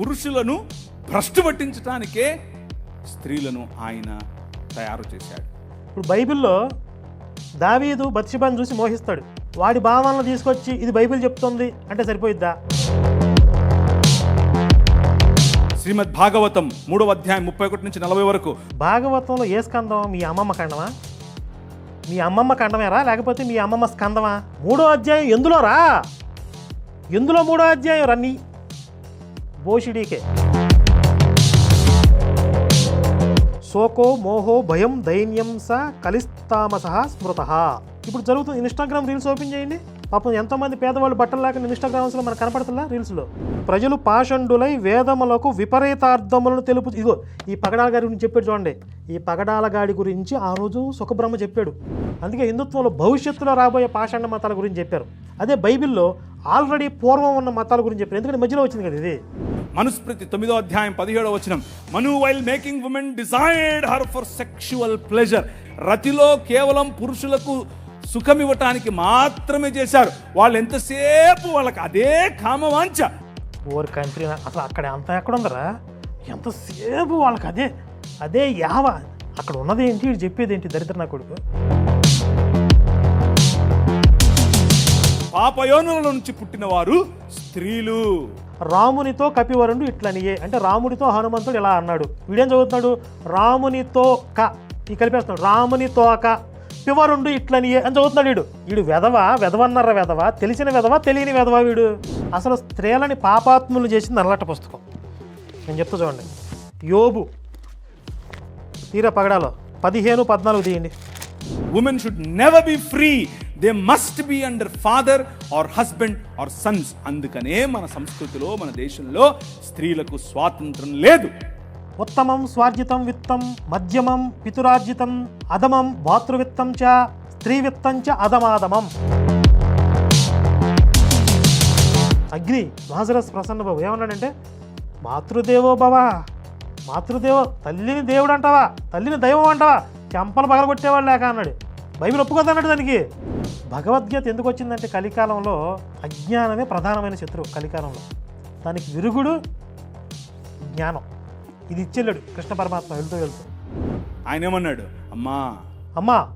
పురుషులను భ్రష్టు పట్టించటానికే స్త్రీలను ఆయన తయారు చేశాడు. ఇప్పుడు బైబిల్లో దావీదు బత్షిబాని చూసి మోహిస్తాడు. వాడి భావనలు తీసుకొచ్చి ఇది బైబిల్ చెప్తుంది అంటే సరిపోయిద్దా? శ్రీమద్ భాగవతం మూడవ అధ్యాయం ముప్పై ఒకటి నుంచి నలభై వరకు. భాగవతంలో ఏ స్కందం మీ అమ్మమ్మ ఖండమా? మీ అమ్మమ్మ ఖండమేరా? లేకపోతే మీ అమ్మమ్మ స్కందమా? మూడో అధ్యాయం ఎందులో రా? ఎందులో మూడో అధ్యాయం రన్ని బోషిడీకే శోకో మోహో భయం దైన్యం స కలిస్తామస స్మృత. ఇప్పుడు జరుగుతుంది ఇన్స్టాగ్రామ్ రీల్స్ ఓపెన్ చేయండి. పాపం ఎంతోమంది పేదవాళ్ళు బట్టలు లేకుండా ఇన్స్టాగ్రామ్స్లో మనకు కనపడుతుందా రీల్స్లో? ప్రజలు పాషండులై వేదములకు విపరీతార్థములను తెలుపు ఇగో ఈ పగడాల గారి గురించి చెప్పాడు చూడండి. ఈ పగడాల గాడి గురించి ఆ రోజు సుఖబ్రహ్మ చెప్పాడు. అందుకే హిందుత్వంలో భవిష్యత్తులో రాబోయే పాషాండ మతాల గురించి చెప్పారు. అదే బైబిల్లో ఆల్రెడీ పూర్వం ఉన్న మతాల గురించి చెప్పారు. ఎందుకంటే మధ్యలో వచ్చింది కదా ఇది. మనుస్మృతి తొమ్మిదో అధ్యాయం పదిహేడో వచనం. Manu while making women desired her for sexual pleasure రతిలో కేవలం పురుషులకు సుఖం ఇవ్వటానికి మాత్రమే చేశారు వాళ్ళు ఎంతసేపు వాళ్ళకి అదే కామవాంఛ. ఓర్ కంట్రీ అసలు అక్కడ అంత ఎక్కడ ఉందరా ఎంతసేపు వాళ్ళకి అదే అదే యావ. అక్కడ ఉన్నది ఏంటి? చెప్పేది ఏంటి? దరిద్ర నా కొడుకు పాపయోనుల నుంచి పుట్టిన వారు స్త్రీలు. రామునితో కపివరుడు ఇట్లనియే. అంటే రాముడితో హనుమంతుడు ఇలా అన్నాడు? వీడేం చదువుతున్నాడు? రామునితో క. ఈ కలిపేస్తున్నాడు రామునితో క పివరుండు ఇట్లనియే అని చదువుతున్నాడు వీడు. వీడు వెధవ? వెధవన్నర వెధవ? తెలిసిన వెధవ? తెలియని వెధవ వీడు? అసలు స్త్రీలని పాపాత్ములు చేసింది నల్లట పుస్తకం. నేను చెప్తా చూడండి. యోబు. తీరా పగడాలో. పదిహేను పద్నాలుగు తీయండి. Women should never be free they must be under father or husband or sons అందుకనే మన సంస్కృతిలో మన దేశంలో స్త్రీలకు స్వాతంత్రం లేదు. ఉత్తమం స్వార్జితం విత్తం మధ్యమం పితురార్జితం అధమం భాతృవిత్తం చ స్త్రీవిత్తం చ అధమాధమం. అగ్ని లాజరస్ ప్రసన్న బాబు ఏమన్నాడంటే మాతృదేవో భవ మాతృదేవో తల్లిని దేవుడు అంటావా తల్లిని దైవం అంటావా? చెంపలు పగలగొట్టేవాళ్ళు లేక అన్నాడు. బైబిల్ ఒప్పుకోదన్నాడు దానికి. భగవద్గీత ఎందుకు వచ్చిందంటే కలికాలంలో అజ్ఞానమే ప్రధానమైన శత్రువు కలికాలంలో. దానికి విరుగుడు జ్ఞానం. ఇది ఇచ్చెళ్ళాడు కృష్ణ పరమాత్మ వెళ్తూ వెళ్తూ. ఆయన ఏమన్నాడు? అమ్మా. అమ్మా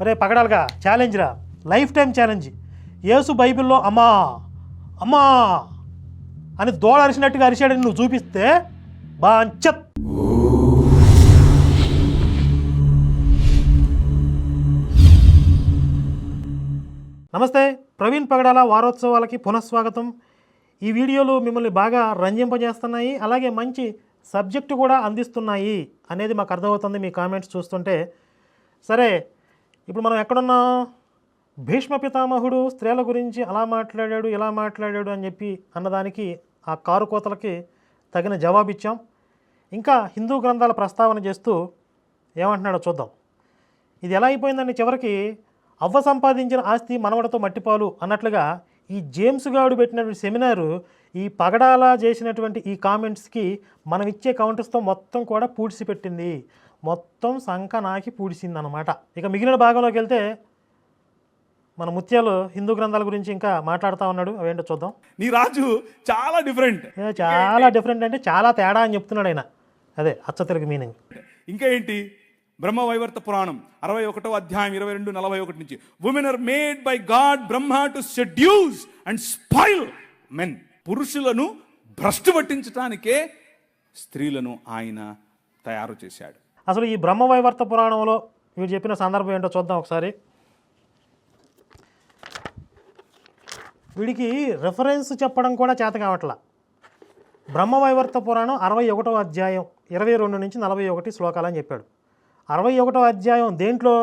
ఒరే పగడాలుగా ఛాలెంజ్ రా. లైఫ్ టైం ఛాలెంజ్ యేసు బైబిల్లో అమ్మా అమ్మా అని దోడ అరిచినట్టుగా అరిచాడని నువ్వు చూపిస్తే బాంచత్. నమస్తే ప్రవీణ్ పగడాల వారోత్సవాలకి పునఃస్వాగతం. ఈ వీడియోలు మిమ్మల్ని బాగా రంజింపజేస్తున్నాయి అలాగే మంచి సబ్జెక్టు కూడా అందిస్తున్నాయి అనేది మాకు అర్థమవుతుంది మీ కామెంట్స్ చూస్తుంటే. సరే ఇప్పుడు మనం ఎక్కడున్నాం? భీష్మ పితామహుడు స్త్రీల గురించి అలా మాట్లాడాడు ఇలా మాట్లాడాడు అని చెప్పి అన్నదానికి ఆ కారు కోతలకి తగిన జవాబు ఇచ్చాం ఇంకా హిందూ గ్రంథాల ప్రస్తావన చేస్తూ ఏమంటున్నాడో చూద్దాం. ఇది ఎలా అయిపోయిందండి చివరికి? అవ్వ సంపాదించిన ఆస్తి మనవడతో మట్టిపాలు అన్నట్లుగా ఈ జేమ్స్ గాడు పెట్టినటువంటి సెమినారు ఈ పగడాలా చేసినటువంటి ఈ కామెంట్స్కి మనం ఇచ్చే కౌంటర్స్తో మొత్తం కూడా పూడ్చి పెట్టింది మొత్తం సంఖ నాకి పూడిసింది అనమాట ఇక మిగిలిన భాగంలోకి వెళ్తే మన ముత్యాలు హిందూ గ్రంథాల గురించి ఇంకా మాట్లాడుతూ ఉన్నాడు. అవేంటో చూద్దాం. నీ రాజు చాలా డిఫరెంట్. చాలా డిఫరెంట్ అంటే చాలా తేడా అని చెప్తున్నాడు ఆయన. అదే అచ్చ తెలుగు మీనింగ్. ఇంకా ఏంటి? బ్రహ్మవైవర్త పురాణం అరవై ఒకటో అధ్యాయం ఇరవై రెండు నలభై ఒకటి నుంచి. Women are made by God Brahma to seduce and spoil men పురుషులను భ్రష్టు పట్టించటానికే స్త్రీలను ఆయన తయారు చేశాడు. అసలు ఈ బ్రహ్మవైవర్త పురాణంలో మీరు చెప్పిన సందర్భం ఏంటో చూద్దాం ఒకసారి. వీడికి రెఫరెన్స్ చెప్పడం కూడా చేత కావట్లా. బ్రహ్మవైవర్త పురాణం అరవై ఒకటో అధ్యాయం ఇరవై రెండు నుంచి నలభై ఒకటి శ్లోకాలు అని చెప్పాడు. అరవై ఒకటో అధ్యాయం దేంట్లో?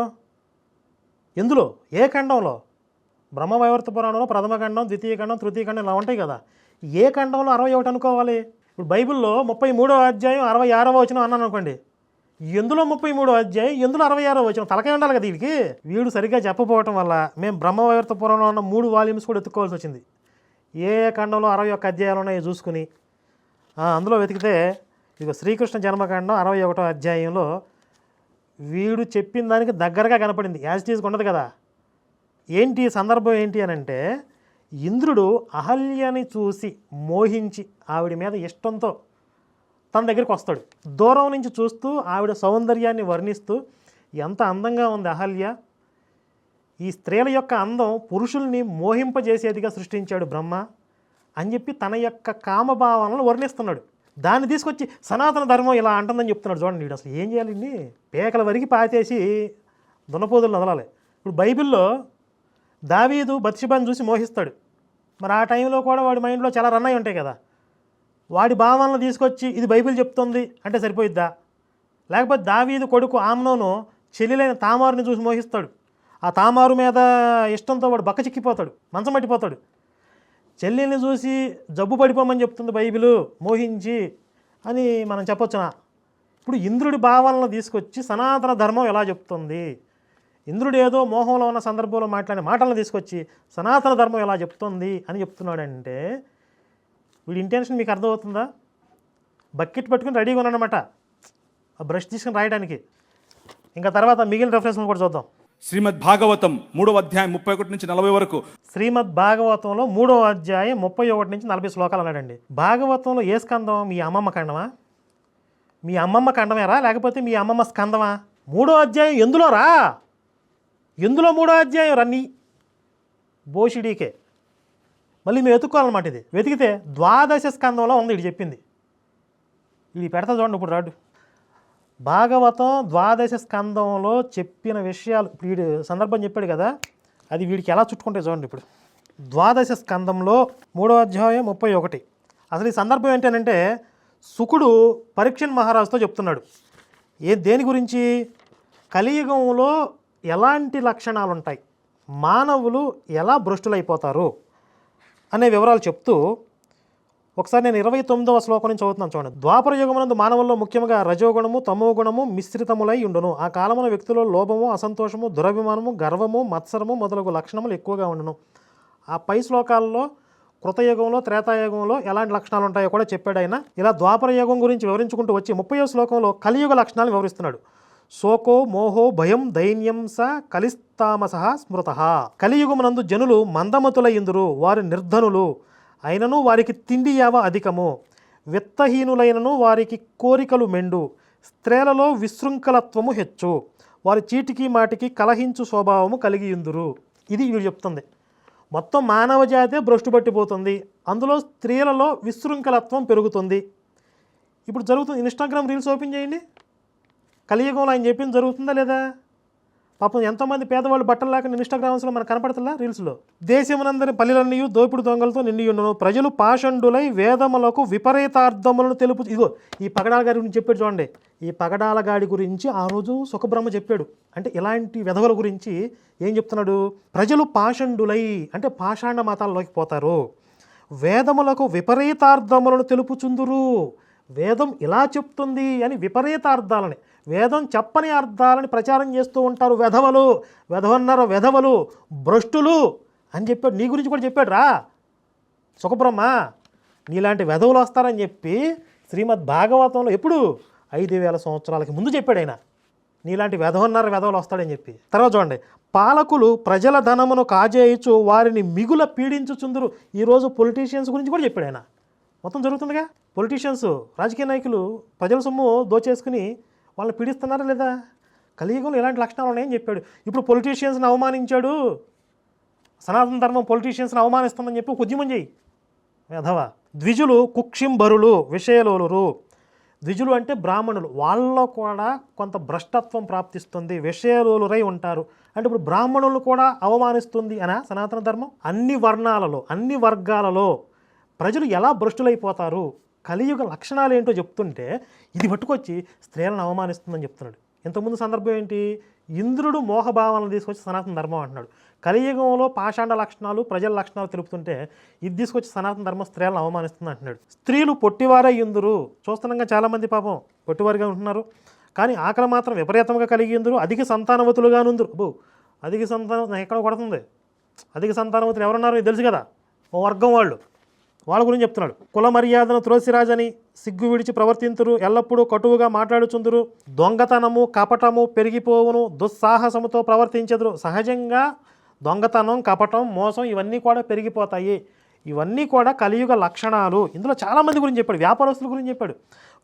ఎందులో? ఏ ఖండంలో? బ్రహ్మవైవర్త పురాణంలో ప్రథమ ఖండం ద్వితీయ ఖండం తృతీయ ఖండం ఇలా ఉంటాయి కదా. ఏ ఖండంలో అరవై ఒకటి అనుకోవాలి? ఇప్పుడు బైబిల్లో ముప్పై మూడో అధ్యాయం అరవై ఆరవ వచ్చిన అన్నాను అనుకోండి. ఎందులో ముప్పై మూడో అధ్యాయం? ఎందులో అరవై ఆరో వచ్చిన తలకాయ ఉండాలి కదా వీడికి? వీడు సరిగ్గా చెప్పపోవటం వల్ల మేము బ్రహ్మవైవర్త పురాణంలో ఉన్న మూడు వాల్యూమ్స్ కూడా ఎత్తుకోవాల్సి వచ్చింది. ఏ ఖండంలో అరవై ఒక్క అధ్యాయాలు ఉన్నాయో చూసుకుని అందులో వెతికితే ఇక శ్రీకృష్ణ జన్మకాండం అరవై ఒకటో అధ్యాయంలో వీడు చెప్పిన దానికి దగ్గరగా కనపడింది. యాజ్ టీజ్గా ఉండదు కదా. ఏంటి ఈ సందర్భం ఏంటి అని అంటే ఇంద్రుడు అహల్యని చూసి మోహించి ఆవిడ మీద ఇష్టంతో తన దగ్గరికి వస్తాడు. దూరం నుంచి చూస్తూ ఆవిడ సౌందర్యాన్ని వర్ణిస్తూ ఎంత అందంగా ఉంది అహల్య. ఈ స్త్రీల యొక్క అందం పురుషుల్ని మోహింపజేసేదిగా సృష్టించాడు బ్రహ్మ అని చెప్పి తన యొక్క కామభావనలు వర్ణిస్తున్నాడు. దాన్ని తీసుకొచ్చి సనాతన ధర్మం ఇలా అంటుందని చెప్తున్నాడు చూడండి వీడు అసలు ఏం చేయాలండి పేకల వరకు పాతేసి దున్నపోతులు వదలాలి. ఇప్పుడు బైబిల్లో దావీదు బత్షిబాని చూసి మోహిస్తాడు. మరి ఆ టైంలో కూడా వాడి మైండ్లో చాలా రన్ అయి ఉంటాయి కదా. వాడి భావనలు తీసుకొచ్చి ఇది బైబిల్ చెప్తుంది అంటే సరిపోయిద్దా? లేకపోతే దావీదు కొడుకు ఆమ్నోను చెల్లెలైన తామారుని చూసి మోహిస్తాడు. ఆ తామారు మీద ఇష్టంతో వాడు బక్క చిక్కిపోతాడు మంచం పట్టిపోతాడు. చెల్లెల్ని చూసి జబ్బు పడిపోమని చెప్తుంది బైబిలు మోహించి అని మనం చెప్పొచ్చునా? ఇప్పుడు ఇంద్రుడి భావనలు తీసుకొచ్చి సనాతన ధర్మం ఎలా చెప్తుంది? ఇంద్రుడు ఏదో మోహంలో ఉన్న సందర్భంలో మాట్లాడిన మాటలను తీసుకొచ్చి సనాతన ధర్మం ఎలా చెప్తుంది అని చెప్తున్నాడంటే వీడి ఇంటెన్షన్ మీకు అర్థమవుతుందా? బకెట్ పట్టుకుని రెడీగా ఉన్నాడనమాట ఆ బ్రష్ తీసుకుని రాయడానికి ఇంకా తర్వాత మిగిలిన రెఫరెన్స్లు కూడా చూద్దాం. శ్రీమద్ భాగవతం మూడవ అధ్యాయం ముప్పై ఒకటి నుంచి నలభై వరకు. శ్రీమద్ భాగవతంలో మూడవ అధ్యాయం ముప్పై ఒకటి నుంచి నలభై శ్లోకాలు అన్నాడండి. భాగవతంలో ఏ స్కందం మీ అమ్మమ్మ ఖండమా? మీ అమ్మమ్మ ఖండమేరా? లేకపోతే మీ అమ్మమ్మ స్కందమా? మూడో అధ్యాయం ఎందులో రా? ఎందులో మూడో అధ్యాయం రన్నీ బోషిడీకే. మళ్ళీ మేము వెతుక్కోవాలన్నమాట ఇది. వెతికితే ద్వాదశ స్కందంలో ఉంది ఇది చెప్పింది. ఇది పెడతా చూడండి ఇప్పుడు రాడు. భాగవతం ద్వాదశ స్కందంలో చెప్పిన విషయాలు వీడు సందర్భం చెప్పాడు కదా అది వీడికి ఎలా చుట్టుకుంటే చూడండి ఇప్పుడు. ద్వాదశ స్కందంలో మూడో అధ్యాయం ముప్పై ఒకటి. అసలు ఈ సందర్భం ఏంటంటే సుకుడు పరీక్షన్ మహారాజుతో చెప్తున్నాడు. ఏ దేని గురించి? కలియుగంలో ఎలాంటి లక్షణాలు ఉంటాయి మానవులు ఎలా భ్రష్టులైపోతారు? అనే వివరాలు చెప్తూ ఒకసారి నేను ఇరవై తొమ్మిదవ శ్లోకం నుంచి చదువుతున్నాను చూడండి. ద్వాపర యుగమునందు మానవుల్లో ముఖ్యంగా రజోగుణము తమో గుణము మిశ్రితములై ఉండును. ఆ కాలమున వ్యక్తులలో లోభము అసంతోషము దురభిమానము గర్వము మత్సరము మొదలగు లక్షణములు ఎక్కువగా ఉండును. ఆ పై శ్లోకాల్లో కృతయుగంలో త్రేతాయుగంలో ఎలాంటి లక్షణాలు ఉంటాయో కూడా చెప్పాడు ఆయన. ఇలా ద్వాపర యుగం గురించి వివరించుకుంటూ వచ్చి ముప్పై శ్లోకంలో కలియుగ లక్షణాలు వివరిస్తున్నాడు. శోకో మోహో భయం దైన్యం స కలిస్తామస స్మృత. కలియుగమునందు జనులు మందమతులయ్యుందురు వారు నిర్ధనులు. అయినను వారికి తిండి యావ అధికము. విత్తహీనులైనను వారికి కోరికలు మెండు. స్త్రీలలో విశృంఖలత్వము హెచ్చు. వారి చీటికి మాటికి కలహించు స్వభావము కలిగియుందురు. ఇది వీడు చెప్తుంది. మొత్తం మానవ జాతే భ్రష్టు పట్టిపోతుంది అందులో స్త్రీలలో విశృంఖలత్వం పెరుగుతుంది. ఇప్పుడు జరుగుతుంది. ఇన్స్టాగ్రామ్ రీల్స్ ఓపెన్ చేయండి. కలియుగంలో ఆయన చెప్పింది జరుగుతుందా లేదా? పాపం ఎంతోమంది పేదవాళ్ళు బట్టలు లేక ఇన్స్టాగ్రామ్స్లో మనకు కనపడతలా రీల్స్లో? దేశమునందరి పల్లెలన్నీ దోపిడి దొంగలతో నిండి ఉండను ప్రజలు పాషండులై వేదములకు విపరీతార్థములను తెలుపు ఇదిగో ఈ పగడాల గారి గురించి చెప్పాడు చూడండి. ఈ పగడాల గాడి గురించి ఆ రోజు సుఖబ్రహ్మ చెప్పాడు. అంటే ఇలాంటి వెధవల గురించి ఏం చెప్తున్నాడు? ప్రజలు పాషండులై అంటే పాషాండ మతాల్లోకి పోతారు. వేదములకు విపరీతార్థములను తెలుపుచుందురు. వేదం ఇలా చెప్తుంది అని విపరీతార్థాలని. వేదం చెప్పని అర్థాలని ప్రచారం చేస్తూ ఉంటారు వెధవలు. వెధవన్నారు వెధవలు భ్రష్టులు అని చెప్పాడు. నీ గురించి కూడా చెప్పాడు రా సుఖబ్రహ్మ నీలాంటి వెధవులు వస్తారని చెప్పి శ్రీమద్ భాగవతంలో ఎప్పుడు ఐదు వేల సంవత్సరాలకి ముందు చెప్పాడు ఆయన. నీలాంటి వెధవన్నర వెధవలు వస్తాడని చెప్పి. తర్వాత చూడండి. పాలకులు ప్రజల ధనమును కాజేయచ్చు వారిని మిగుల పీడించుచుందురు. ఈరోజు పొలిటీషియన్స్ గురించి కూడా చెప్పాడు ఆయన. మొత్తం జరుగుతుందిగా. పొలిటీషియన్స్ రాజకీయ నాయకులు ప్రజల సొమ్ము దోచేసుకుని వాళ్ళు పీడిస్తున్నారా లేదా? కలియుగంలో ఎలాంటి లక్షణాలు ఉన్నాయని చెప్పాడు. ఇప్పుడు పొలిటీషియన్స్ని అవమానించాడు. సనాతన ధర్మం పొలిటీషియన్స్ని అవమానిస్తుందని చెప్పి ఒక ఉద్యమం చేయి వెధవ ద్విజులు కుక్షింబరులు విషయలోలురు. ద్విజులు అంటే బ్రాహ్మణులు. వాళ్ళలో కూడా కొంత భ్రష్టత్వం ప్రాప్తిస్తుంది విషయలోలురై ఉంటారు. అంటే ఇప్పుడు బ్రాహ్మణులు కూడా అవమానిస్తుంది అనా సనాతన ధర్మం? అన్ని వర్ణాలలో అన్ని వర్గాలలో ప్రజలు ఎలా భ్రష్టులైపోతారు? కలియుగ లక్షణాలు ఏంటో చెప్తుంటే ఇది పట్టుకొచ్చి స్త్రీలను అవమానిస్తుందని చెప్తున్నాడు. ఇంతకుముందు సందర్భం ఏంటి? ఇంద్రుడు మోహభావాలను తీసుకొచ్చి సనాతన ధర్మం అంటున్నాడు. కలియుగంలో పాషాండ లక్షణాలు ప్రజల లక్షణాలు తెలుపుతుంటే ఇది తీసుకొచ్చి సనాతన ధర్మం స్త్రీలను అవమానిస్తుంది అంటున్నాడు. స్త్రీలు పొట్టివారే ఇందురు చూస్తున్నాగా చాలామంది పాపం పొట్టివారిగా ఉంటున్నారు. కానీ ఆకలి మాత్రం విపరీతంగా కలిగి ఇందురు అధిక సంతానవతులుగా నుందురు అబ్బో అధిక సంతానం ఎక్కడ కొడుతుంది? అధిక సంతానవతులు ఎవరున్నారో తెలుసు కదా? ఓ వర్గం వాళ్ళు. వాళ్ళ గురించి చెప్తున్నాడు. కుల మర్యాదను తులసిరాజని సిగ్గు విడిచి ప్రవర్తింతురు ఎల్లప్పుడూ కటువుగా మాట్లాడుచుందురు దొంగతనము కపటము పెరిగిపోవును దుస్సాహసముతో ప్రవర్తించదురు. సహజంగా దొంగతనం కపటం మోసం ఇవన్నీ కూడా పెరిగిపోతాయి. ఇవన్నీ కూడా కలియుగ లక్షణాలు. ఇందులో చాలామంది గురించి చెప్పాడు. వ్యాపారస్తుల గురించి చెప్పాడు.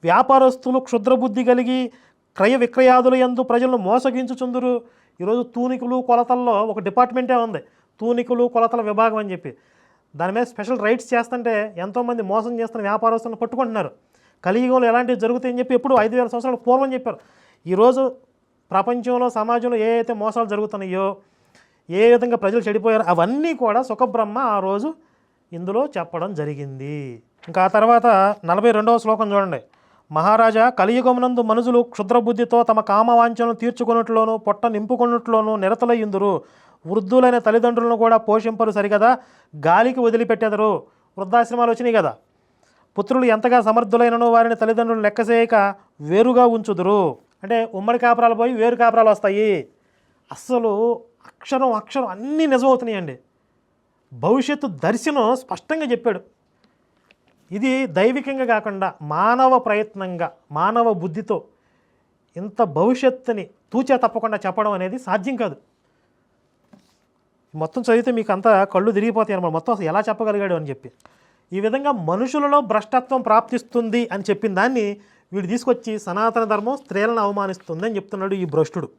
వ్యాపారస్తులు క్షుద్రబుద్ధి కలిగి క్రయ విక్రయాదుల ఎందు ప్రజలను మోసగించుచుందురు. ఈరోజు తూనికలు కొలతల్లో ఒక డిపార్ట్మెంటే ఉంది. తూనికలు కొలతల విభాగం అని చెప్పి. దాని మీద స్పెషల్ రైట్స్ చేస్తుంటే ఎంతోమంది మోసం చేస్తున్న వ్యాపారస్తులను పట్టుకుంటున్నారు. కలియుగంలో ఎలాంటివి జరుగుతాయని చెప్పి ఎప్పుడు ఐదు వేల సంవత్సరాల పూర్వం చెప్పారు. ఈరోజు ప్రపంచంలో సమాజంలో ఏ అయితే మోసాలు జరుగుతున్నాయో ఏ విధంగా ప్రజలు చెడిపోయారో అవన్నీ కూడా సుఖబ్రహ్మ ఆ రోజు ఇందులో చెప్పడం జరిగింది. ఇంకా ఆ తర్వాత నలభై రెండవ శ్లోకం చూడండి. మహారాజా కలియుగమునందు మనుషులు క్షుద్రబుద్ధితో తమ కామవాంఛను తీర్చుకున్నట్లోనూ పొట్ట నింపుకున్నట్లోనూ నిరతలయ్యుందురు వృద్ధులైన తల్లిదండ్రులను కూడా పోషింపరు సరికదా గాలికి వదిలిపెట్టెదరు. వృద్ధాశ్రమాలు వచ్చినాయి కదా. పుత్రులు ఎంతగా సమర్థులైనను వారిని తల్లిదండ్రులు లెక్కసేయక వేరుగా ఉంచుదురు. అంటే ఉమ్మడి కాపురాలు పోయి వేరు కాపురాలు వస్తాయి. అస్సలు అక్షరం అక్షరం అన్నీ నిజమవుతున్నాయండి. భవిష్యత్తు దర్శనం స్పష్టంగా చెప్పాడు. ఇది దైవికంగా కాకుండా మానవ ప్రయత్నంగా మానవ బుద్ధితో ఇంత భవిష్యత్తుని తూచా తప్పకుండా చెప్పడం అనేది సాధ్యం కాదు. మొత్తం చదివితే మీకు అంతా కళ్ళు తిరిగిపోతాయి అనమాట మొత్తం అసలు ఎలా చెప్పగలిగాడు అని చెప్పి. ఈ విధంగా మనుషులలో భ్రష్టత్వం ప్రాప్తిస్తుంది అని చెప్పిన దాన్ని వీడు తీసుకొచ్చి సనాతన ధర్మం స్త్రీలను అవమానిస్తుంది అని చెప్తున్నాడు ఈ భ్రష్టుడు.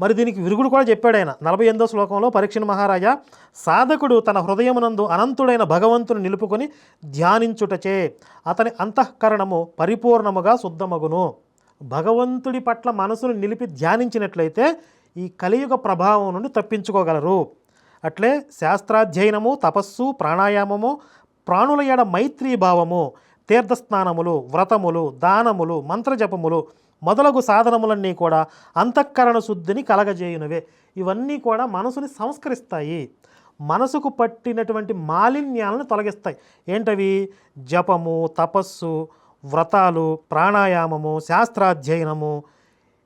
మరి దీనికి విరుగుడు కూడా చెప్పాడు ఆయన. నలభై ఎనిమిదో శ్లోకంలో పరీక్షణ మహారాజా సాధకుడు తన హృదయమునందు అనంతుడైన భగవంతుని నిలుపుకొని ధ్యానించుటచే అతని అంతఃకరణము పరిపూర్ణముగా శుద్ధమగును. భగవంతుడి పట్ల మనసును నిలిపి ధ్యానించినట్లయితే ఈ కలియుగ ప్రభావం నుండి తప్పించుకోగలరు. అట్లే శాస్త్రాధ్యయనము తపస్సు ప్రాణాయామము ప్రాణుల ఎడ మైత్రీ భావము తీర్థస్నానములు వ్రతములు దానములు మంత్రజపములు మొదలగు సాధనములన్నీ కూడా అంతఃకరణ శుద్ధిని కలగజేయునవే. ఇవన్నీ కూడా మనసుని సంస్కరిస్తాయి. మనసుకు పట్టినటువంటి మాలిన్యాలను తొలగిస్తాయి. ఏంటవి? జపము తపస్సు వ్రతాలు ప్రాణాయామము శాస్త్రాధ్యయనము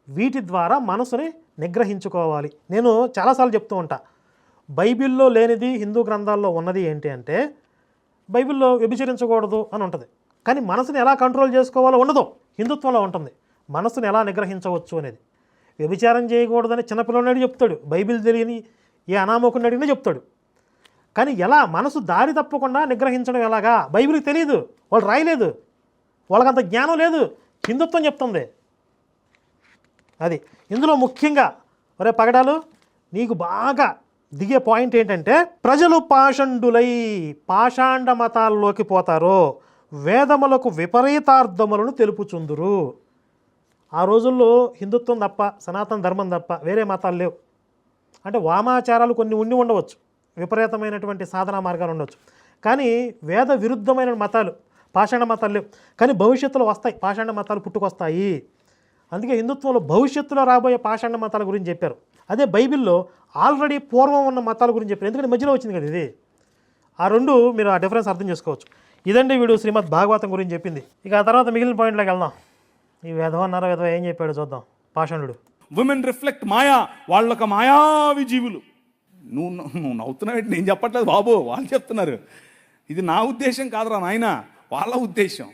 వీటి ద్వారా మనసుని నిగ్రహించుకోవాలి. నేను చాలాసార్లు చెప్తూ ఉంటా బైబిల్లో లేనిది హిందూ గ్రంథాల్లో ఉన్నది ఏంటి అంటే బైబిల్లో వ్యభిచరించకూడదు అని ఉంటుంది. కానీ మనసుని ఎలా కంట్రోల్ చేసుకోవాలో ఉండదు. హిందుత్వంలో ఉంటుంది. మనసుని ఎలా నిగ్రహించవచ్చు అనేది. వ్యభిచారం చేయకూడదని చిన్నపిల్లడిని చెప్తాడు. బైబిల్ తెలియని ఏ అనామకుని అడిగినా చెప్తాడు. కానీ ఎలా మనసు దారి తప్పకుండా నిగ్రహించడం ఎలాగా? బైబిల్కి తెలియదు వాళ్ళు రాయలేదు. వాళ్ళకంత జ్ఞానం లేదు. హిందుత్వం చెప్తుంది. అది. ఇందులో ముఖ్యంగా ఒరే పగడాలు నీకు బాగా దిగే పాయింట్ ఏంటంటే ప్రజలు పాషండులై పాషాండ మతాల్లోకి పోతారో వేదములకు విపరీతార్థములను తెలుపుచుందురు. ఆ రోజుల్లో హిందుత్వం తప్ప సనాతన ధర్మం తప్ప వేరే మతాలు లేవు. అంటే వామాచారాలు కొన్ని ఉండి ఉండవచ్చు. విపరీతమైనటువంటి సాధనా మార్గాలు ఉండవచ్చు కానీ వేద విరుద్ధమైన మతాలు పాషాణ మతాలు లేవు. కానీ భవిష్యత్తులో వస్తాయి పాషాణ మతాలు పుట్టుకొస్తాయి. అందుకే హిందుత్వంలో భవిష్యత్తులో రాబోయే పాషాణ మతాల గురించి చెప్పారు. అదే బైబిల్లో ఆల్రెడీ పూర్వం ఉన్న మతాల గురించి చెప్పారు. ఎందుకంటే మధ్యలో వచ్చింది కదా ఇది. ఆ రెండు మీరు ఆ డిఫరెన్స్ అర్థం చేసుకోవచ్చు. ఇదండి వీడు శ్రీమద్ భాగవతం గురించి చెప్పింది. ఇక ఆ తర్వాత మిగిలిన పాయింట్లోకి వెళ్దాం. ఈ విధవ విధవ ఏం చెప్పాడు చూద్దాం. పాషణుడు. ఉమెన్ రిఫ్లెక్ట్ మాయా వాళ్ళొక మాయావి జీవులు. నువ్వు నువ్వు నవ్వుతున్నావు నేను చెప్పట్లేదు బాబు. వాళ్ళు చెప్తున్నారు. ఇది నా ఉద్దేశం కాదురా నాయన. వాళ్ళ ఉద్దేశం.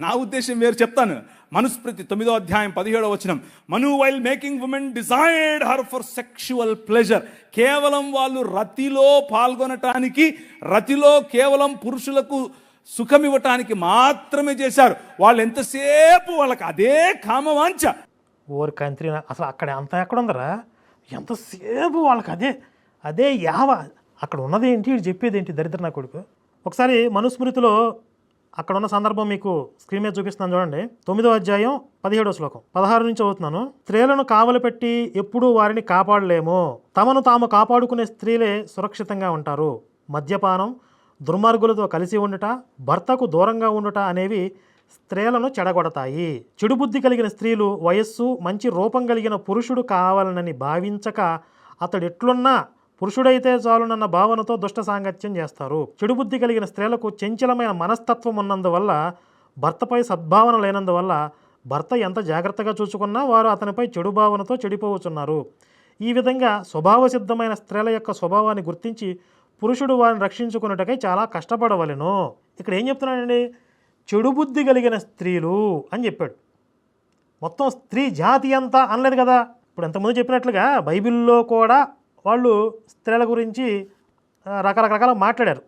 నా ఉద్దేశం వేరు చెప్తాను. మనుస్మృతి తొమ్మిదో అధ్యాయం పదిహేడో వచనం. Manu while making women desired her for sexual pleasure కేవలం వాళ్ళు రతిలో పాల్గొనటానికి రతిలో కేవలం పురుషులకు సుఖం ఇవ్వటానికి మాత్రమే చేశారు. వాళ్ళు ఎంతసేపు వాళ్ళకి అదే కామవాంఛ. ఓరి కంత్రి అసలు అక్కడ అంత ఎక్కడ ఉందరా ఎంతసేపు వాళ్ళకి అదే అదే యావ. అక్కడ ఉన్నది ఏంటి చెప్పేది ఏంటి దరిద్ర నా కొడుకు? ఒకసారి మనుస్మృతిలో అక్కడ ఉన్న సందర్భం మీకు స్క్రీన్ మీద చూపిస్తున్నాను చూడండి. తొమ్మిదో అధ్యాయం పదిహేడో శ్లోకం. పదహారు నుంచి చదువుతున్నాను. స్త్రీలను కావలి పెట్టి ఎప్పుడూ వారిని కాపాడలేము. తమను తాము కాపాడుకునే స్త్రీలే సురక్షితంగా ఉంటారు. మద్యపానం దుర్మార్గులతో కలిసి ఉండుట భర్తకు దూరంగా ఉండుట అనేవి స్త్రీలను చెడగొడతాయి. చెడు బుద్ధి కలిగిన స్త్రీలు వయస్సు మంచి రూపం కలిగిన పురుషుడు కావాలనని భావించక అతడు ఎట్లున్నా పురుషుడైతే చాలునన్న భావనతో దుష్ట సాంగత్యం చేస్తారు. చెడు బుద్ధి కలిగిన స్త్రీలకు చంచలమైన మనస్తత్వం ఉన్నందువల్ల భర్తపై సద్భావన లేనందువల్ల భర్త ఎంత జాగ్రత్తగా చూసుకున్నా వారు అతనిపై చెడు భావనతో చెడిపోవచ్చున్నారు ఈ విధంగా స్వభావసిద్ధమైన స్త్రీల యొక్క స్వభావాన్ని గుర్తించి పురుషుడు వారిని రక్షించుకున్నటకై చాలా కష్టపడవలెను. ఇక్కడ ఏం చెప్తున్నాడండి? చెడు బుద్ధి కలిగిన స్త్రీలు అని చెప్పాడు. మొత్తం స్త్రీ జాతి అంతా అనలేదు కదా? ఇప్పుడు ఎంతమంది చెప్పినట్లుగా బైబిల్లో కూడా వాళ్ళు స్త్రీల గురించి రకరకరకాల మాట్లాడారు.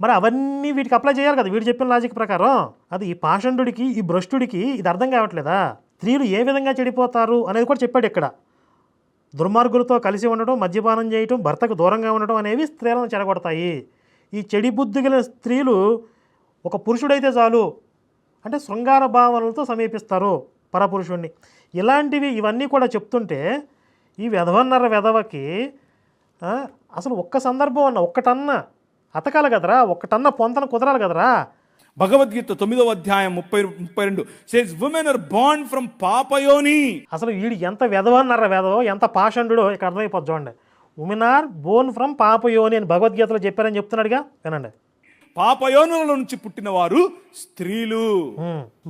మరి అవన్నీ వీటికి అప్లై చేయాలి కదా వీడు చెప్పిన లాజిక్ ప్రకారం. అది ఈ పాషండుడికి ఈ భ్రష్టుడికి ఇది అర్థం కావట్లేదా? స్త్రీలు ఏ విధంగా చెడిపోతారు అనేది కూడా చెప్పాడు ఇక్కడ. దుర్మార్గులతో కలిసి ఉండటం మద్యపానం చేయటం భర్తకు దూరంగా ఉండటం అనేవి స్త్రీలను చెడగొడతాయి. ఈ చెడి బుద్ధి గల స్త్రీలు ఒక పురుషుడైతే చాలు. అంటే శృంగార భావనలతో సమీపిస్తారు పరపురుషుణ్ణి. ఇలాంటివి ఇవన్నీ కూడా చెప్తుంటే ఈ వెధవన్నర వెధవకి అసలు ఒక్క సందర్భం అన్న ఒక్కటన్నా అతకాలి కదరా ఒక్కటన్న పొంతన కుదరాలి కదరా? భగవద్గీత తొమ్మిదవ అధ్యాయం ముప్పై ముప్పై రెండు says women are bond from పాపయోని అసలు వీడు ఎంత వెధవన్నర వెధవో ఎంత పాషండుడో ఇక్కడ అర్థమైపోద్ది చూడండి. ఉమెన్ ఆర్ బోర్న్ ఫ్రమ్ పాపయోని అని భగవద్గీతలో చెప్పారని చెప్తున్నాడుగా? వినండి. పాపయోనుల నుంచి పుట్టిన వారు స్త్రీలు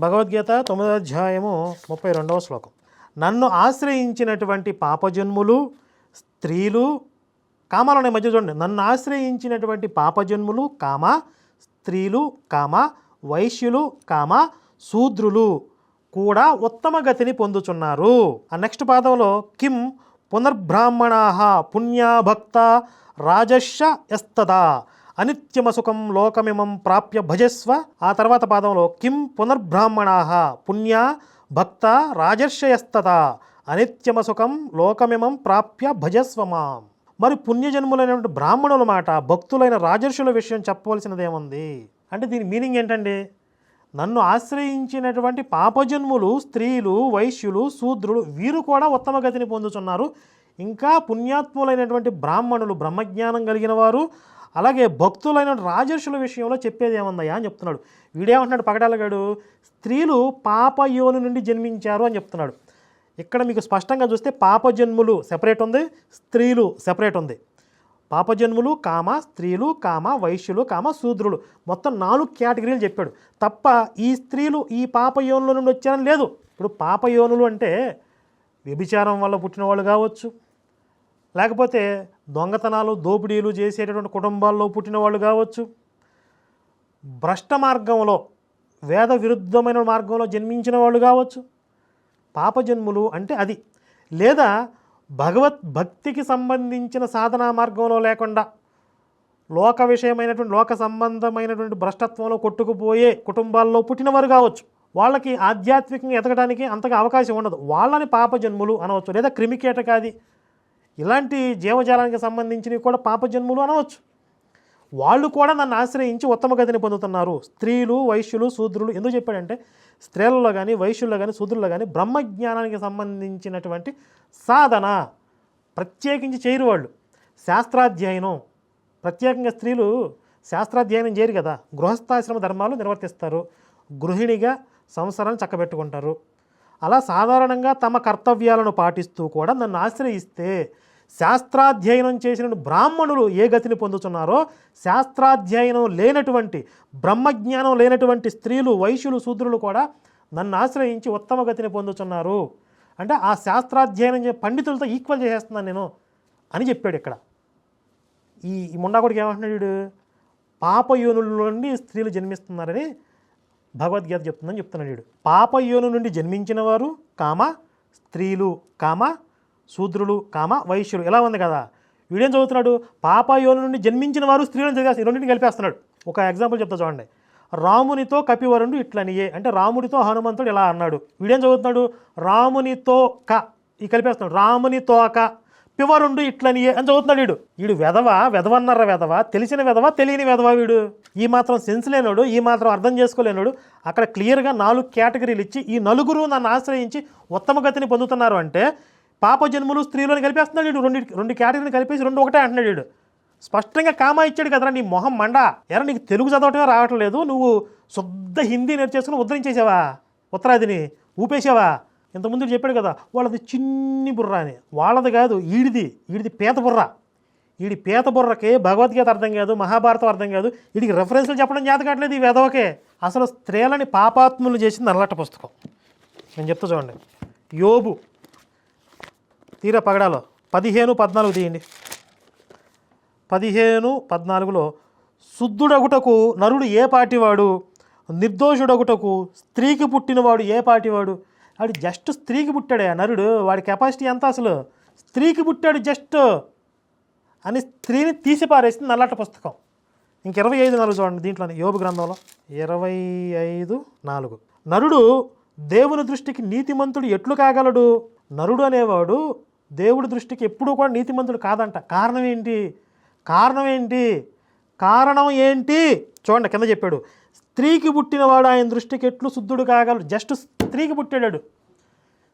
భగవద్గీత తొమ్మిదో అధ్యాయము ముప్పై రెండవ శ్లోకం. నన్ను ఆశ్రయించినటువంటి పాపజన్ములు స్త్రీలు కామాలనే మధ్య చూడండి. నన్ను ఆశ్రయించినటువంటి పాపజన్ములు కామ స్త్రీలు కామ వైశ్యులు కామ శూద్రులు కూడా ఉత్తమ గతిని పొందుచున్నారు. ఆ నెక్స్ట్ పాదంలో కిం పునర్బ్రాహ్మణా పుణ్యాభక్త రాజశ ఎస్తదా అనిత్యమసుఖం లోకమిమం ప్రాప్య భజస్వ. ఆ తర్వాత పాదంలో కిం పునర్బ్రాహ్మణా పుణ్య భక్త రాజర్షయస్తత అనిత్యమసుఖం లోకమిమం ప్రాప్య భజస్వమాం. మరి పుణ్యజన్ములైనటువంటి బ్రాహ్మణుల మాట భక్తులైన రాజర్షుల విషయం చెప్పవలసినదేముంది? అంటే దీని మీనింగ్ ఏంటండి? నన్ను ఆశ్రయించినటువంటి పాపజన్ములు స్త్రీలు వైశ్యులు శూద్రులు వీరు కూడా ఉత్తమ గతిని పొందుతున్నారు ఇంకా పుణ్యాత్ములైనటువంటి బ్రాహ్మణులు బ్రహ్మజ్ఞానం కలిగిన వారు అలాగే భక్తులైన రాజర్షుల విషయంలో చెప్పేది ఏముందయ్యా అని చెప్తున్నాడు. వీడేమంటున్నాడు పగడాలగాడు? స్త్రీలు పాపయోని నుండి జన్మించారు అని చెప్తున్నాడు. ఇక్కడ మీకు స్పష్టంగా చూస్తే పాప జన్ములు సెపరేట్ ఉంది స్త్రీలు సెపరేట్ ఉంది. పాపజన్ములు కామ స్త్రీలు కామ వైశ్యులు కామ శూద్రులు. మొత్తం నాలుగు కేటగిరీలు చెప్పాడు. తప్ప ఈ స్త్రీలు ఈ పాపయోనుల నుండి వచ్చారని లేదు. ఇప్పుడు పాపయోనులు అంటే వ్యభిచారం వల్ల పుట్టిన వాళ్ళు కావచ్చు లేకపోతే దొంగతనాలు దోపిడీలు చేసేటటువంటి కుటుంబాల్లో పుట్టిన వాళ్ళు కావచ్చు. భ్రష్ట మార్గంలో వేద విరుద్ధమైన మార్గంలో జన్మించిన వాళ్ళు కావచ్చు. పాపజన్ములు అంటే అది. లేదా భగవత్ భక్తికి సంబంధించిన సాధనా మార్గంలో లేకుండా లోక విషయమైనటువంటి లోక సంబంధమైనటువంటి భ్రష్టత్వంలో కొట్టుకుపోయే కుటుంబాల్లో పుట్టినవారు కావచ్చు. వాళ్ళకి ఆధ్యాత్మికంగా ఎదగడానికి అంతగా అవకాశం ఉండదు. వాళ్ళని పాపజన్ములు అనవచ్చు లేదా క్రిమికేటకాది ఇలాంటి జీవజాలానికి సంబంధించినవి కూడా పాపజన్ములు అనవచ్చు. వాళ్ళు కూడా నన్ను ఆశ్రయించి ఉత్తమ గతిని పొందుతున్నారు. స్త్రీలు వైశ్యులు శూద్రులు ఎందుకు చెప్పాడంటే స్త్రీలలో కానీ వైశ్యుల్లో కానీ శూద్రుల్లో కానీ బ్రహ్మజ్ఞానానికి సంబంధించినటువంటి సాధన ప్రత్యేకించి చేయరు వాళ్ళు. శాస్త్రాధ్యయనం. ప్రత్యేకంగా స్త్రీలు శాస్త్రాధ్యయనం చేయరు కదా. గృహస్థాశ్రమ ధర్మాలు నిర్వర్తిస్తారు. గృహిణిగా సంసారాన్ని చక్కబెట్టుకుంటారు. అలా సాధారణంగా తమ కర్తవ్యాలను పాటిస్తూ కూడా నన్ను ఆశ్రయిస్తే శాస్త్రాధ్యయనం చేసిన బ్రాహ్మణులు ఏ గతిని పొందుతున్నారో శాస్త్రాధ్యయనం లేనటువంటి బ్రహ్మజ్ఞానం లేనటువంటి స్త్రీలు వైశ్యులు శూద్రులు కూడా నన్ను ఆశ్రయించి ఉత్తమ గతిని పొందుతున్నారు అంటే ఆ శాస్త్రాధ్యయనం పండితులతో ఈక్వల్ చేసేస్తున్నాను నేను అని చెప్పాడు ఇక్కడ. ఈ ఈ ముండాకుడికి ఏమంటున్నాడు వీడు? పాపయోనుల నుండి స్త్రీలు జన్మిస్తున్నారని భగవద్గీత చెప్తుందని చెప్తున్నాడు వీడు. పాపయోను నుండి జన్మించిన వారు కామ స్త్రీలు కామ శూద్రులు కామ వైశ్యులు. ఇలా ఉంది కదా? వీడేం చదువుతున్నాడు? పాపయోను నుండి జన్మించిన వారు స్త్రీలను చదివేసి రెండింటిని కలిపేస్తున్నాడు. ఒక ఎగ్జాంపుల్ చెప్తా చూడండి. రామునితో కపివరుడు ఇట్లనియే. అంటే రాముడితో హనుమంతుడు ఇలా అన్నాడు. వీడేం చదువుతున్నాడు? రామునితో క. ఈ కలిపేస్తున్నాడు. రామునితో క. పివరుండు ఇట్లనియే అని చదువుతున్నాడు వీడు. వీడు వెధవ? వెధవన్నర వెధవ? తెలిసిన వెధవ? తెలియని వెధవ వీడు? ఈ మాత్రం సెన్స్ లేనోడు ఈ మాత్రం అర్థం చేసుకోలేనోడు అక్కడ క్లియర్గా నాలుగు కేటగిరీలు ఇచ్చి ఈ నలుగురు నన్ను ఆశ్రయించి ఉత్తమ గతిని పొందుతున్నారు అంటే పాప జన్ములు స్త్రీలను కలిపేస్తున్నాడు వీడు. రెండు రెండు కేటగిరీని కలిపేసి రెండు ఒకటే అంటున్నాడు వీడు. స్పష్టంగా కామా ఇచ్చాడు కదరా నీ మొహం మండ. ఎరా నీకు తెలుగు చదవటమే రావట్లేదు. నువ్వు శుద్ధ హిందీ నేర్చేసుకుని ఉద్ధరించేసావా ఉత్తరాదిని ఊపేసావా ఇంతకుముందు చెప్పాడు కదా వాళ్ళది చిన్ని బుర్ర అని. వాళ్ళది కాదు ఈడిది. ఈడిది పేత బుర్ర. ఈడి పేత బుర్రకి భగవద్గీత అర్థం కాదు మహాభారతం అర్థం కాదు. వీడికి రెఫరెన్స్లు చెప్పడం చేత కావట్లేదు ఈ వెదవకే అసలు స్త్రీలని పాపాత్ములు చేసింది అల్లట పుస్తకం. నేను చెప్తా చూడండి. యోబు తీరా పగడాలో. పదిహేను పద్నాలుగు తీయండి. పదిహేను పద్నాలుగులో శుద్ధుడగుటకు నరుడు ఏ పాటివాడు? నిర్దోషుడగుటకు స్త్రీకి పుట్టినవాడు ఏ పాటివాడు? వాడు జస్ట్ స్త్రీకి పుట్టాడే ఆ నరుడు. వాడి కెపాసిటీ ఎంత అసలు? స్త్రీకి పుట్టాడు జస్ట్ అని స్త్రీని తీసిపారేసింది నల్లట పుస్తకం. ఇంక ఇరవై ఐదు నాలుగు చూడండి దీంట్లోనే యోగు గ్రంథంలో. ఇరవై ఐదు నాలుగు. నరుడు దేవుని దృష్టికి నీతిమంతుడు ఎట్లు కాగలడు? నరుడు అనేవాడు దేవుడి దృష్టికి ఎప్పుడూ కూడా నీతిమంతుడు కాదంట. కారణం ఏంటి? కారణం ఏంటి? కారణం ఏంటి? చూడండి కింద చెప్పాడు. స్త్రీకి పుట్టినవాడు ఆయన దృష్టికి ఎట్లు శుద్ధుడు కాగలడు? జస్ట్ స్త్రీకి పుట్టాడు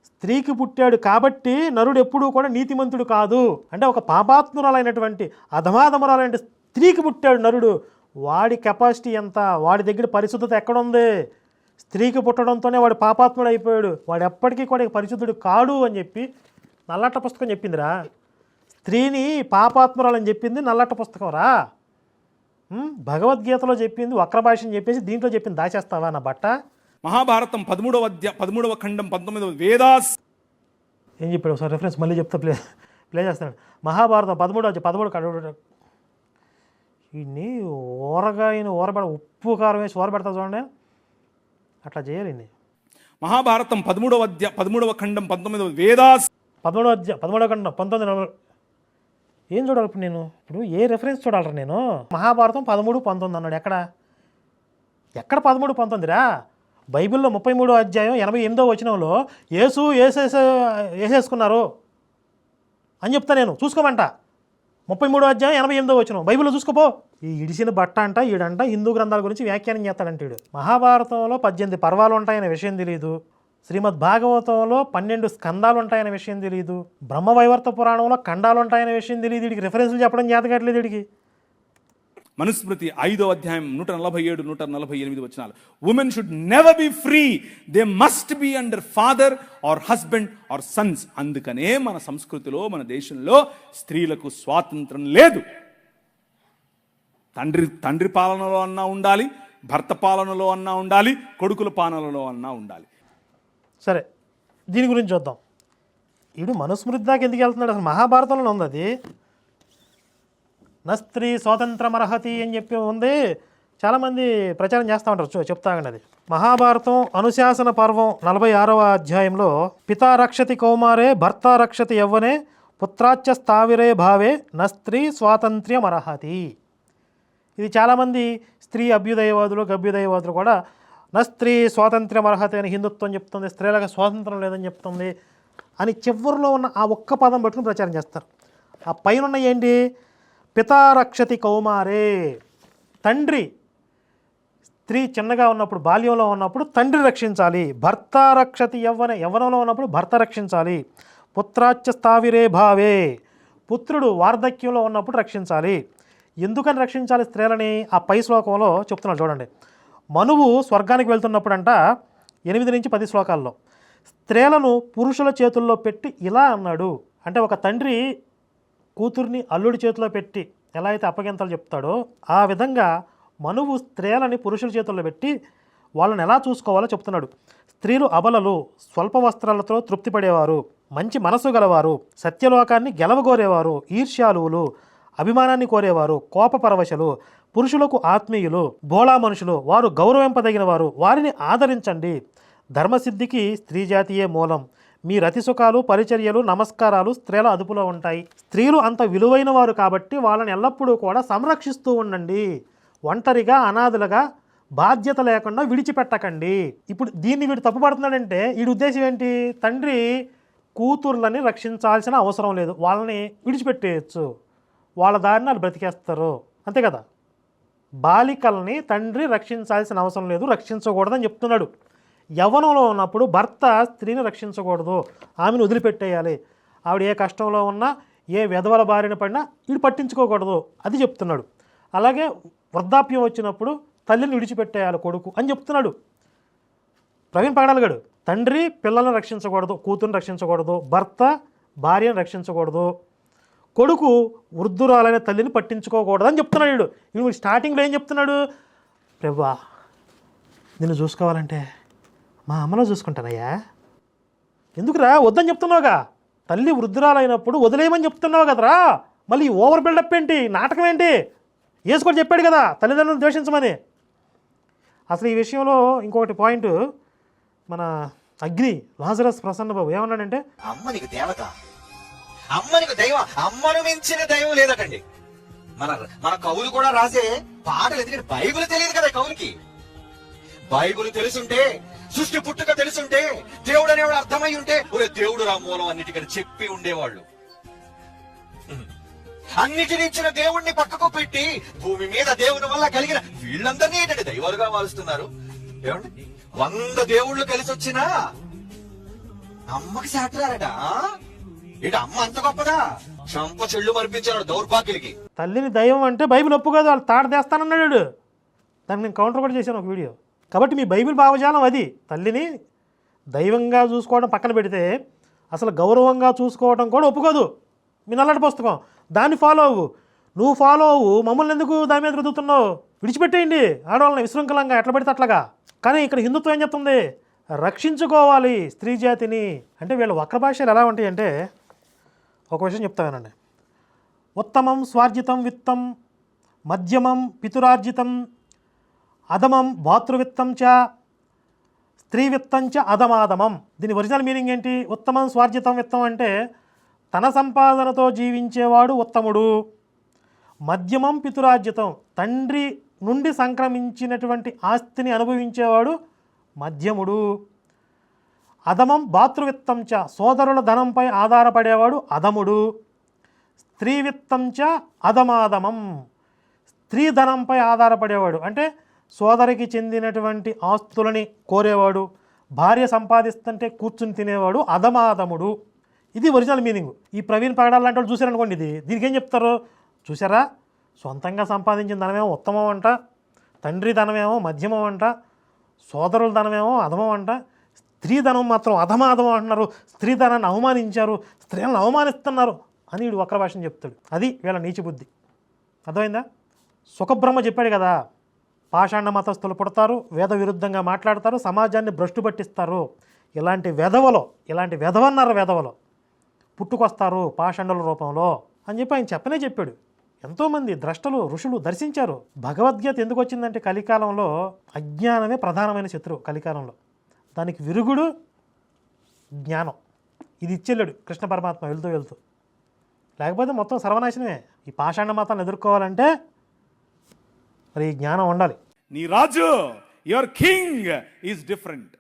స్త్రీకి పుట్టాడు కాబట్టి నరుడు ఎప్పుడూ కూడా నీతిమంతుడు కాదు. అంటే ఒక పాపాత్మురాలైనటువంటి అధమాధమురాలైన స్త్రీకి పుట్టాడు నరుడు. వాడి కెపాసిటీ ఎంత? వాడి దగ్గర పరిశుద్ధత ఎక్కడుంది? స్త్రీకి పుట్టడంతోనే వాడు పాపాత్ముడు అయిపోయాడు వాడు ఎప్పటికీ కూడా పరిశుద్ధుడు కాడు అని చెప్పి నల్లట్ట పుస్తకం చెప్పిందిరా. స్త్రీని పాపాత్మురాలని చెప్పింది నల్లట్ట పుస్తకం రా? భగవద్గీతలో చెప్పింది వక్ర భాషని చెప్పేసి దీంట్లో చెప్పింది దాచేస్తావా నా బట్ట? మహాభారతం పదమూడవ అధ్యా పదమూడవ ఖండం పంతొమ్మిదవ వేదాస్ ఏం చెప్పాడు ఒకసారి రెఫరెన్స్ మళ్ళీ చెప్తా ప్లే ప్లే చేస్తాడు. మహాభారతం పదమూడు పదమూడు కడు ఇన్ని ఊరగాయని ఊరబెడ ఉప్పు కారం వేసి ఊరబెడతా చూడండి. అట్లా చేయాలి మహాభారతం పదమూడవ అధ్యా పదమూడవ ఖండం పంతొమ్మిదవ వేదాస్ పదమూడవ అధ్యాయం పదమూడో కంటే పంతొమ్మిది నలభై ఏం చూడాలి ఇప్పుడు నేను? ఇప్పుడు ఏ రెఫరెన్స్ చూడాలరా నేను? మహాభారతం పదమూడు పంతొమ్మిది అన్నాడు. ఎక్కడ? ఎక్కడ పదమూడు పంతొమ్మిదిరా బైబిల్లో ముప్పై మూడో అధ్యాయం ఎనభై ఎనిమిదో వచనంలో యేసు ఏసేసే వేసేసుకున్నారు అని చెప్తా నేను. చూసుకోమంట. ముప్పై మూడో అధ్యాయం ఎనభై ఎనిమిదో వచ్చిన బైబిల్లో చూసుకోపో. ఈ ఇడిసిన బట్ట అంట ఈడంట హిందూ గ్రంథాల గురించి వ్యాఖ్యానం చేస్తాడంట మహాభారతంలో పద్దెనిమిది పర్వాలు ఉంటాయనే విషయం తెలియదు శ్రీమద్ భాగవతంలో పన్నెండు స్కందాలు ఉంటాయనే విషయం తెలియదు బ్రహ్మవైవర్త పురాణంలో ఖండాలు ఉంటాయనే విషయం తెలియదు వీడికి రిఫరెన్స్లు చెప్పడం జాతకట్లేదు వీడికి. మనుస్మృతి ఐదో అధ్యాయం నూట నలభై ఏడు నూట నలభై ఎనిమిది వచ్చినాలు women should never be free they must be under father or husband or sons అందుకనే మన సంస్కృతిలో మన దేశంలో స్త్రీలకు స్వాతంత్రం లేదు. తండ్రి తండ్రి పాలనలో అన్నా ఉండాలి భర్త పాలనలో అన్నా ఉండాలి కొడుకుల పాలనలో అన్నా ఉండాలి. సరే దీని గురించి చూద్దాం. ఈడు మనుస్మృతి దాకా ఎందుకు వెళ్తున్నాడు అసలు మహాభారతంలో ఉంది అది. నస్త్రీ స్త్రీ స్వాతంత్రమర్హతి అని చెప్పి ఉంది. చాలామంది ప్రచారం చేస్తూ ఉంటారు చూ చెప్తాగండి అది మహాభారతం అనుశాసన పర్వం నలభై ఆరవ అధ్యాయంలో పితా రక్షతి కౌమారే భర్త రక్షతి యవ్వనే పుత్రాచ్య స్థావిరే భావే నస్త్రీ స్త్రీ స్వాతంత్ర్యమర్హతి. ఇది చాలామంది స్త్రీ అభ్యుదయవాదులు గభ్యుదయవాదులు కూడా నా స్త్రీ స్వాతంత్ర్యం అర్హత అని హిందుత్వం చెప్తుంది స్త్రీలకు స్వాతంత్రం లేదని చెప్తుంది అని చివరిలో ఉన్న ఆ ఒక్క పదం పట్టుకుని ప్రచారం చేస్తారు. ఆ పైన ఏంటి? పితారక్షతి కౌమారే. తండ్రి స్త్రీ చిన్నగా ఉన్నప్పుడు బాల్యంలో ఉన్నప్పుడు తండ్రి రక్షించాలి. భర్త రక్షతి యవ్వన యవ్వనంలో ఉన్నప్పుడు భర్త రక్షించాలి. పుత్రాచ్య స్థావిరే భావే. పుత్రుడు వార్ధక్యంలో ఉన్నప్పుడు రక్షించాలి. ఎందుకని రక్షించాలి స్త్రీలని? ఆ పై శ్లోకంలో చెప్తున్నాడు చూడండి. మనువు స్వర్గానికి వెళ్తున్నప్పుడంట ఎనిమిది నుంచి పది శ్లోకాల్లో స్త్రీలను పురుషుల చేతుల్లో పెట్టి ఇలా అన్నాడు. అంటే ఒక తండ్రి కూతుర్ని అల్లుడి చేతిలో పెట్టి ఎలా అయితే అప్పగింతలు చెప్తాడో ఆ విధంగా మనువు స్త్రీలని పురుషుల చేతుల్లో పెట్టి వాళ్ళని ఎలా చూసుకోవాలో చెప్తున్నాడు. స్త్రీలు అబలలు స్వల్ప వస్త్రాలతో తృప్తి పడేవారు మంచి మనసు గలవారు సత్యలోకాన్ని గెలవగోరేవారు ఈర్ష్యాలువులు అభిమానాన్ని కోరేవారు కోపపరవశలు పురుషులకు ఆత్మీయులు బోళా మనుషులు వారు గౌరవింపదగిన వారు వారిని ఆదరించండి. ధర్మసిద్ధికి స్త్రీ జాతియే మూలం. మీ రతి సుఖాలు పరిచర్యలు నమస్కారాలు స్త్రీల అదుపులో ఉంటాయి. స్త్రీలు అంత విలువైన వారు కాబట్టి వాళ్ళని ఎల్లప్పుడూ కూడా సంరక్షిస్తూ ఉండండి. ఒంటరిగా అనాథలుగా బాధ్యత లేకుండా విడిచిపెట్టకండి. ఇప్పుడు దీన్ని వీడు తప్పుపడుతున్నాడంటే వీడి ఉద్దేశం ఏంటి? తండ్రి కూతుర్లని రక్షించాల్సిన అవసరం లేదు. వాళ్ళని విడిచిపెట్టేయచ్చు. వాళ్ళ దారిని వాళ్ళు బ్రతికేస్తారు. అంతే కదా? బాలికల్ని తండ్రి రక్షించాల్సిన అవసరం లేదు రక్షించకూడదని చెప్తున్నాడు. యవ్వనంలో ఉన్నప్పుడు భర్త స్త్రీని రక్షించకూడదు. ఆమెను వదిలిపెట్టేయాలి. ఆవిడ ఏ కష్టంలో ఉన్నా ఏ వెధవల బారిన పడినా వీడు పట్టించుకోకూడదు. అది చెప్తున్నాడు. అలాగే వృద్ధాప్యం వచ్చినప్పుడు తల్లిని విడిచిపెట్టేయాలి కొడుకు అని చెప్తున్నాడు. ప్రవీణ్ పగడాలగాడు తండ్రి పిల్లల్ని రక్షించకూడదు కూతురుని రక్షించకూడదు భర్త భార్యను రక్షించకూడదు. కొడుకు వృద్ధురాలైన తల్లిని పట్టించుకోకూడదని చెప్తున్నాడు వీడు. వీడు స్టార్టింగ్లో ఏం చెప్తున్నాడు? ప్రభా నిన్ను చూసుకోవాలంటే మా అమ్మలో చూసుకుంటానయ్యా. ఎందుకురా? వద్దని చెప్తున్నావుగా. తల్లి వృద్ధురాలైనప్పుడు వదిలేయమని చెప్తున్నావు కదరా. మళ్ళీ ఓవర్ బిల్డప్ ఏంటి? నాటకం ఏంటి? వేసుకొని చెప్పాడు కదా తల్లిదండ్రులను ద్వేషించమని. అసలు ఈ విషయంలో ఇంకొకటి పాయింట్ మన అగ్ని లాజరస్ ప్రసన్న బాబు ఏమన్నాడంటే అమ్మ నీకు దేవత అమ్మనికి దైవం అమ్మను మించిన దైవం లేదటండి. మన మన కవులు కూడా రాసే పాటలు ఎందుకంటే బైబుల్ తెలియదు కదా కవులకి. బైబుల్ తెలుసుంటే సృష్టి పుట్టుక తెలుసుంటే దేవుడు అనేవాడు అర్థమై ఉంటే ఒరే దేవుడు రా మూలం అన్నిటికని చెప్పి ఉండేవాళ్ళు. అన్నిటినిచ్చిన దేవుణ్ణి పక్కకు పెట్టి భూమి మీద దేవుని వల్ల కలిగిన వీళ్ళందరినీ ఏంటంటే దైవాలుగా మారుస్తున్నారు? ఏమండి? వంద దేవుళ్ళు కలిసి వచ్చినా అమ్మకి సాటరారట ఇటు అమ్మ అంత గొప్పదా? చంప చెళ్ళు మరిపించాడు దౌర్భాగ్యులకి. తల్లిని దైవం అంటే బైబిల్ ఒప్పు కాదు వాళ్ళు తాడు తెస్తానన్నాడు వాడు. దాన్ని నేను కౌంటర్ కూడా చేశాను ఒక వీడియో. కాబట్టి మీ బైబిల్ భావజాలం అది. తల్లిని దైవంగా చూసుకోవడం పక్కన పెడితే అసలు గౌరవంగా చూసుకోవడం కూడా ఒప్పుకోదు. మీ నల్లటి పుస్తకం. దాన్ని ఫాలో అవ్వు. నువ్వు ఫాలో అవ్వు. మమ్మల్ని ఎందుకు దాని మీద రుద్దుతున్నావు? విడిచిపెట్టేయండి. ఆడవాళ్ళని విశృంఖలంగా ఎట్లా పెడితే అట్లాగా. కానీ ఇక్కడ హిందుత్వం ఏం చెప్తుంది? రక్షించుకోవాలి స్త్రీ జాతిని. అంటే వీళ్ళ వక్ర భాషలు ఎలా ఉంటాయి అంటే ఒక విషయం చెప్తా వినండి. ఉత్తమం స్వార్జితం విత్తం మధ్యమం పితురార్జితం అధమం భాతృవిత్తం చ స్త్రీ విత్తం చ అధమాధమం దీని ఒరిజినల్ మీనింగ్ ఏంటి? ఉత్తమం స్వార్జితం విత్తం అంటే తన సంపాదనతో జీవించేవాడు ఉత్తముడు. మధ్యమం పితురార్జితం తండ్రి నుండి సంక్రమించినటువంటి ఆస్తిని అనుభవించేవాడు మధ్యముడు. అధమం భాతృవిత్తంచ సోదరుల ధనంపై ఆధారపడేవాడు అధముడు స్త్రీవిత్తంచ అధమాధమం స్త్రీ ధనంపై ఆధారపడేవాడు. అంటే సోదరికి చెందినటువంటి ఆస్తులని కోరేవాడు. భార్య సంపాదిస్తుంటే కూర్చుని తినేవాడు అధమాధముడు ఇది ఒరిజినల్ మీనింగ్. ఈ ప్రవీణ్ పగడాలు లాంటి వాళ్ళు చూశారనుకోండి ఇది. దీనికి ఏం చెప్తారు? చూసారా సొంతంగా సంపాదించిన ధనమేమో ఉత్తమం అంట తండ్రి ధనమేమో మధ్యమం అంట సోదరుల ధనమేమో అధమం అంట స్త్రీ ధనం మాత్రం అధమాధం అంటున్నారు. స్త్రీ ధనాన్ని అవమానించారు. స్త్రీలను అవమానిస్తున్నారు అని వీడు వక్రభాషను చెప్తాడు. అది వీళ్ళ నీచి బుద్ధి. అర్థమైందా? సుఖబ్రహ్మ చెప్పాడు కదా పాషాండ మతస్థులు పుడతారు వేద విరుద్ధంగా మాట్లాడతారు సమాజాన్ని భ్రష్టు పట్టిస్తారు. ఇలాంటి వెధవలో ఇలాంటి వెధవన్నారు వెధవలో పుట్టుకొస్తారు పాషండల రూపంలో అని చెప్పి ఆయన చెప్పనే చెప్పాడు. ఎంతోమంది ద్రష్టలు ఋషులు దర్శించారు. భగవద్గీత ఎందుకు వచ్చిందంటే కలికాలంలో అజ్ఞానమే ప్రధానమైన శత్రువు కలికాలంలో. దానికి విరుగుడు జ్ఞానం. ఇది ఇచ్చెళ్ళాడు కృష్ణ పరమాత్మ వెళ్తూ వెళ్తూ. లేకపోతే మొత్తం సర్వనాశనమే. ఈ పాషాండ మతాన్ని ఎదుర్కోవాలంటే మరి ఈ జ్ఞానం ఉండాలి. నీ రాజు యువర్ కింగ్ ఈజ్ డిఫరెంట్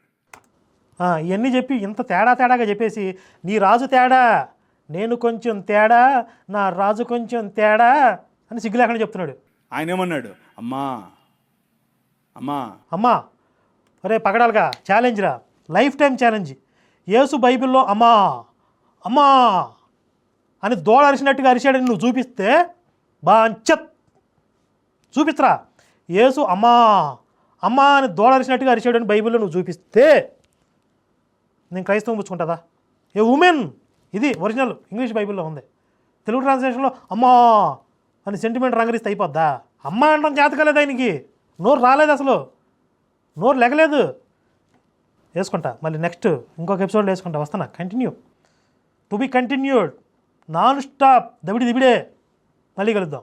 ఇవన్నీ చెప్పి ఇంత తేడా తేడాగా చెప్పేసి నీ రాజు తేడా నేను కొంచెం తేడా నా రాజు కొంచెం తేడా అని సిగ్గు లేకుండా చెప్తున్నాడు. ఆయన ఏమన్నాడు? అమ్మా అమ్మా. అమ్మా ఒరే పగడాలుగా ఛాలెంజ్ రా. లైఫ్ టైం ఛాలెంజ్ యేసు బైబిల్లో అమ్మా అమ్మా అని దోడ అరిచినట్టుగా అరిచాడని నువ్వు చూపిస్తే బాంచత్. చూపిస్తరా. యేసు అమ్మా అమ్మా అని దోడ అరిచినట్టుగా అరిచాడని బైబిల్లో నువ్వు చూపిస్తే నేను క్రైస్తవం పుచ్చుకుంటుందా? A women? ఇది ఒరిజినల్ ఇంగ్లీష్ బైబిల్లో ఉంది. తెలుగు ట్రాన్స్లేషన్లో అమ్మా అని సెంటిమెంట్ రంగరిస్తే అయిపోద్దా? అమ్మ అంటాం జాతకలేదు ఆయనకి? నోరు రాలేదు అసలు. నోరు లెగలేదు. వేసుకుంటా. మళ్ళీ నెక్స్ట్ ఇంకొక ఎపిసోడ్లో వేసుకుంటా. వస్తానా continue to be continued non stop దబిడి దిబిడే. మళ్ళీ కలుద్దాం.